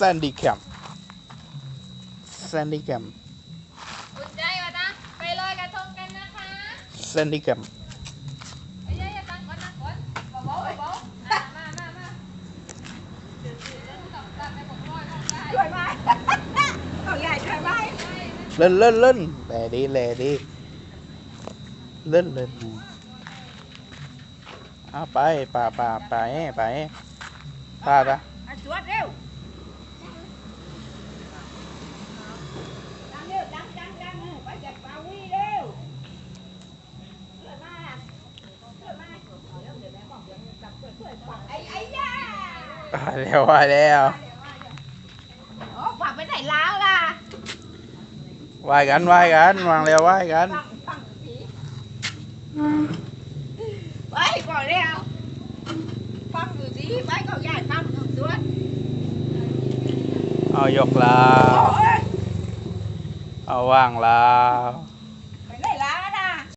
Sandy Camp Sandy Camp อุ่นใจวะจ๊ะไปลอยกระทงกันนะคะ Sandy Camp ไอ้ยัยอย่าตั้งก่อนนะก่อนเบาๆเบาๆอะมามามาเดี๋ยวๆแล้วต้องตัดไปผมลอยลงได้ช่วยไหมเอาใหญ่ช่วยไหมเล่นเล่นเล่นแลดีแลดีเล่นเล่นเอาไปป่าป่าไปไปป่าจ้ะอะจวดเร็วดังเร็วดังดังดังไปจับปลาวิ่งเร็วช่วยมาช่วยมาเดี๋ยวเดี๋ยวแม่บอกเดี๋ยวจับช่วยช่วยปักไอ้ไอ้ย่า มาแล้วมาแล้วโอ้ปักไปไหนแล้วล่ะว่ายกันว่ายกันวางเร็วว่ายกันปังปังผีไปก่อนเร็วปังอยู่สิไปก่อนใหญ่ปังอยู่ด้วยเอายกลาโอ้วยเอาว่างลาว